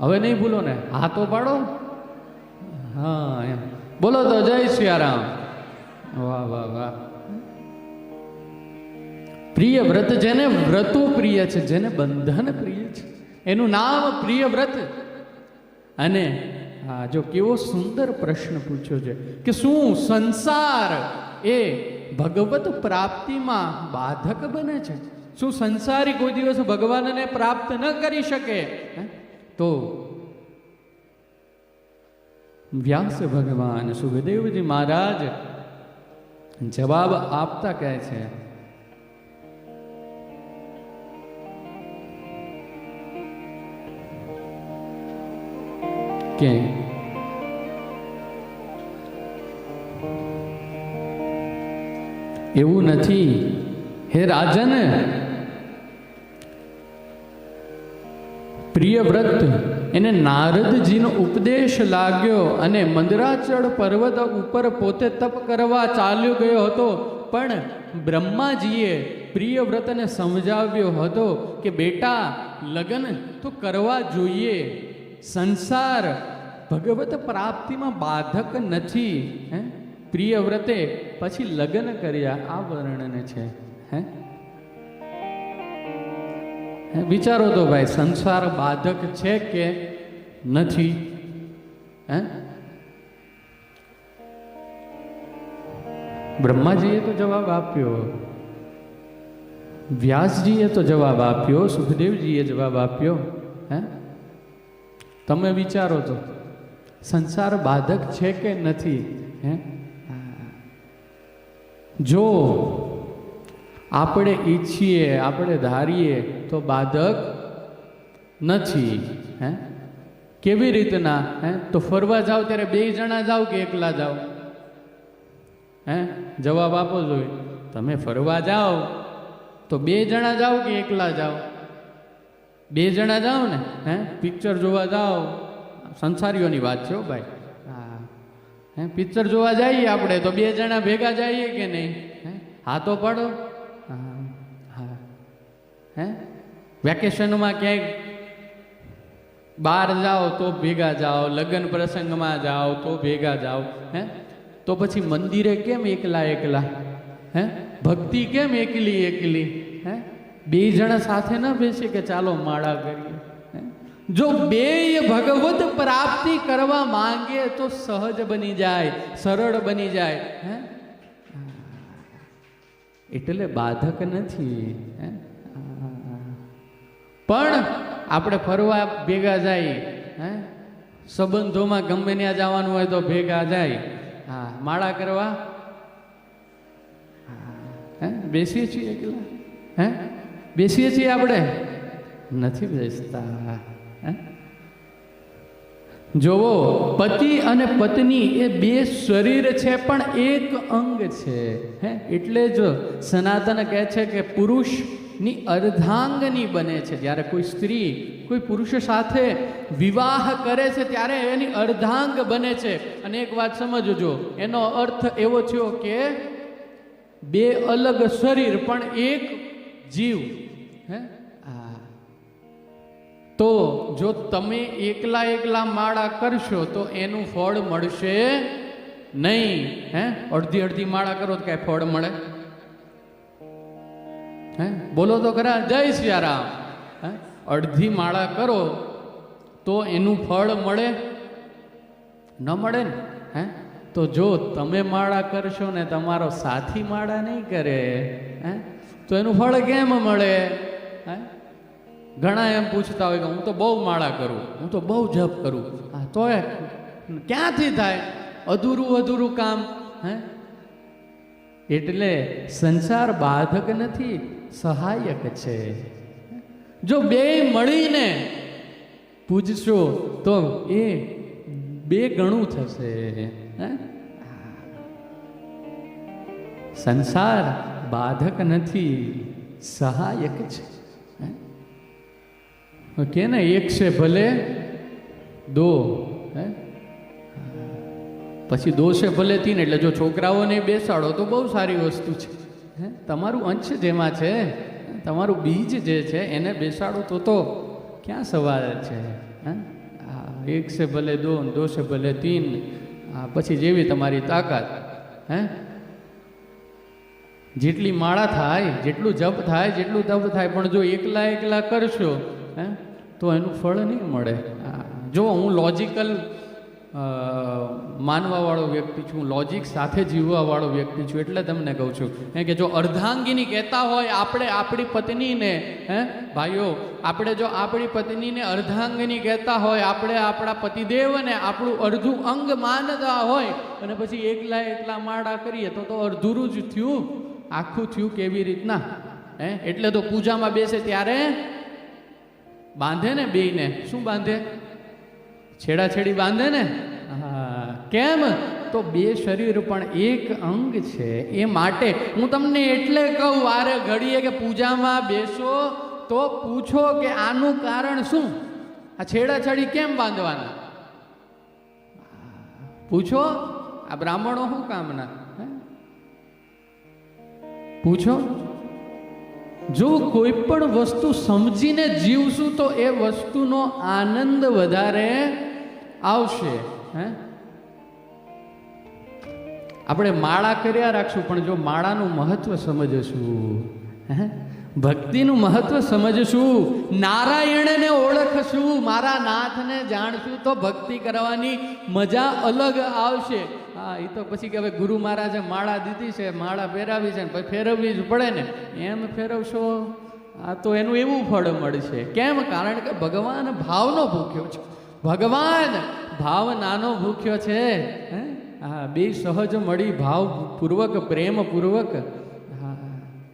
હવે નહીં ભૂલો ને? હા તો પાડો. હા, એમ. બોલો તો, જય સિયારામ. વાહ વાહ વાહ. પ્રિય વ્રત જેને વ્રતો પ્રિય છે, જેને બંધન પ્રિય છે, એનું નામ પ્રિય વ્રત. અને, હા, જો કેવો સુંદર પ્રશ્ન પૂછ્યો છે કે શું સંસાર એ ભગવત પ્રાપ્તિમાં બાધક બને છે? શું સંસારી કોઈ દિવસ ભગવાનને પ્રાપ્ત ન કરી શકે? હે? તો વ્યાસ ભગવાન સુખદેવજી મહારાજ જવાબ આપતા કહે છે કે એવું નથી. હે રાજન પ્રિય વ્રત. એને નારદજીનો ઉપદેશ લાગ્યો અને મંદરાચળ પર્વત ઉપર પોતે તપ કરવા ચાલ્યો ગયો હતો. પણ બ્રહ્માજીએ પ્રિયવ્રતને સમજાવ્યો હતો કે બેટા લગ્ન તો કરવા જોઈએ. સંસાર ભગવત પ્રાપ્તિમાં બાધક નથી. હે? પ્રિય વ્રતે પછી લગ્ન કર્યા. આ વર્ણન છે. હે, વિચારો તો ભાઈ, સંસાર બાધક છે કે નથી? હે? બ્રહ્માજીએ તો જવાબ આપ્યો. વ્યાસજીએ તો જવાબ આપ્યો. સુખદેવજીએ જવાબ આપ્યો. હે? તમે વિચારો તો. સંસાર બાધક છે કે નથી? હે? જો આપણે ઈચ્છીએ, આપણે ધારીએ તો બાધક નથી, હે? કેવી રીતના, હે? તો ફરવા જાઓ ત્યારે બે જણા જાઓ કે એકલા જાઓ હે? જવાબ આપો જોઈએ તમે ફરવા જાઓ તો બે જણા જાઓ કે એકલા જાઓ? બે જણા જાઓ ને, હે? પિક્ચર જોવા જાઓ. સંસારીઓની વાત છે ભાઈ. હા. હે? પિક્ચર જોવા જઈએ આપણે તો બે જણા ભેગા જઈએ કે નહીં? હે? હા તો પાડો. હે વેકેશનમાં ક્યાંક બહાર જાઓ તો ભેગા જાઓ, લગ્ન પ્રસંગમાં જાઓ તો ભેગા જાઓ, હે? તો પછી મંદિરે કેમ એકલા એકલા, હે? ભક્તિ કેમ એકલી એકલી, હે? બે જણા સાથે ન બેસે કે ચાલો માળા કરીએ, હે? જો બે ભગવત પ્રાપ્તિ કરવા માંગે તો સહજ બની જાય, સરળ બની જાય, હે? એટલે બાધક નથી, હે? પણ આપણે ફરવા ભેગા જાય, હે? સંબંધોમાં ગમે ત્યાં જવાનું હોય તો ભેગા જાય. હા, માળા કરવા? હે બેસીએ છીએ એકલા? હે? બેસીએ છીએ આપણે? નથી બેસતા. હે? જોવો, પતિ અને પત્ની એ બે શરીર છે, પણ એક અંગ છે. હે? એટલે જ સનાતન કહે છે કે પુરુષની અર્ધાંગની બને છે. જ્યારે કોઈ સ્ત્રી કોઈ પુરુષ સાથે વિવાહ કરે છે, ત્યારે એની અર્ધાંગ બને છે. અને એક વાત સમજજો, એનો અર્થ એવો થયો કે બે અલગ શરીર, પણ એક જીવ. હે? તો જો તમે એકલા એકલા માળા કરશો, તો એનું ફળ મળશે નહીં. હે? અડધી અડધી માળા કરો તો કાંઈ ફળ મળે? હે? બોલો તો ખરા, જય સિયારામ. હે? અડધી માળા કરો તો એનું ફળ મળે? ન મળે ને? હે? તો જો તમે માળા કરશો ને તમારો સાથી માળા નહીં કરે, હે? તો એનું ફળ કેમ મળે? હે? ઘણા એમ પૂછતા હોય કે હું તો બહુ માળા કરું, હું તો બહુ જપ કરું. હા તો એ ક્યાંથી થાય? અધૂરું અધૂરું કામ, હે? એટલે સંસાર બાધક નથી સહાયક છે. જો બે મળીને પૂજશો તો એ બે ગણું થશે. સંસાર બાધક નથી, સહાયક છે. કે ને એક છે ભલે, દો, હે? પછી દો છે ભલે, તીન, એટલે જો છોકરાઓને બેસાડો તો બહુ સારી વસ્તુ છે. તમારું અંશ જેમાં છે, તમારું બીજ જે છે, એને બેસાડો તો તો. ક્યાં સવાલ છે? હે? એક છે ભલે દો દો છે ભલે તીન. હા પછી જેવી તમારી તાકાત. હે? જેટલી માળા થાય, જેટલું જપ થાય, જેટલું તપ થાય, પણ જો એકલા એકલા કરશો, હે, તો એનું ફળ નહીં મળે. જો હું લોજિકલ માનવાવાળો વ્યક્તિ છું લોજિક સાથે જીવવાવાળો વ્યક્તિ છું, એટલે તમને કહું છું. હે, કે જો અર્ધાંગીની કહેતા હોય આપણે આપણી પત્નીને, હે, ભાઈઓ, આપણે જો આપણી પત્નીને અર્ધાંગીની કહેતા હોય, આપણે આપણા પતિદેવને આપણું અડધું અંગ માનતા હોય, અને પછી એકલા એકલા માળા કરીએ, તો તો અડધુરું જ થયું. આખું થયું કેવી રીતના? હે, એટલે તો પૂજામાં બેસે ત્યારે બાંધે ને બેયને. શું બાંધે? છેડાછેડી બાંધે ને? કેમ? તો બે શરીર પણ એક અંગ છે, એ માટે. હું તમને એટલે કહું, વારે ઘડીએ કે પૂજામાં બેસો, તો પૂછો કે આનું કારણ શું? આ છેડાછેડી કેમ બાંધવાના? પૂછો, આ બ્રાહ્મણો શું કામના? પૂછો. જો કોઈ પણ વસ્તુ સમજીને જીવશું, તો એ વસ્તુનો આનંદ વધારે આવશે. હે? આપણે માળા કર્યા રાખશું, પણ જો માળાનું મહત્વ સમજશું, હે? ભક્તિનું મહત્વ સમજશું, નારાયણને ઓળખશું, મારા નાથને જાણશું, તો ભક્તિ કરવાની મજા અલગ આવશે. હા એ તો પછી કે હવે ગુરુ મહારાજે માળા દીધી છે, માળા પહેરાવી છે ને પછી ફેરવવી જ પડે ને. એમ ફેરવશો, આ તો એનું એવું ફળ મળશે. કેમ? કારણ કે ભગવાન ભાવનો ભૂખ્યો છે. ભગવાન ભાવનાનો ભૂખ્યો છે, હે? હા બે સહજ મળી ભાવપૂર્વક પ્રેમપૂર્વક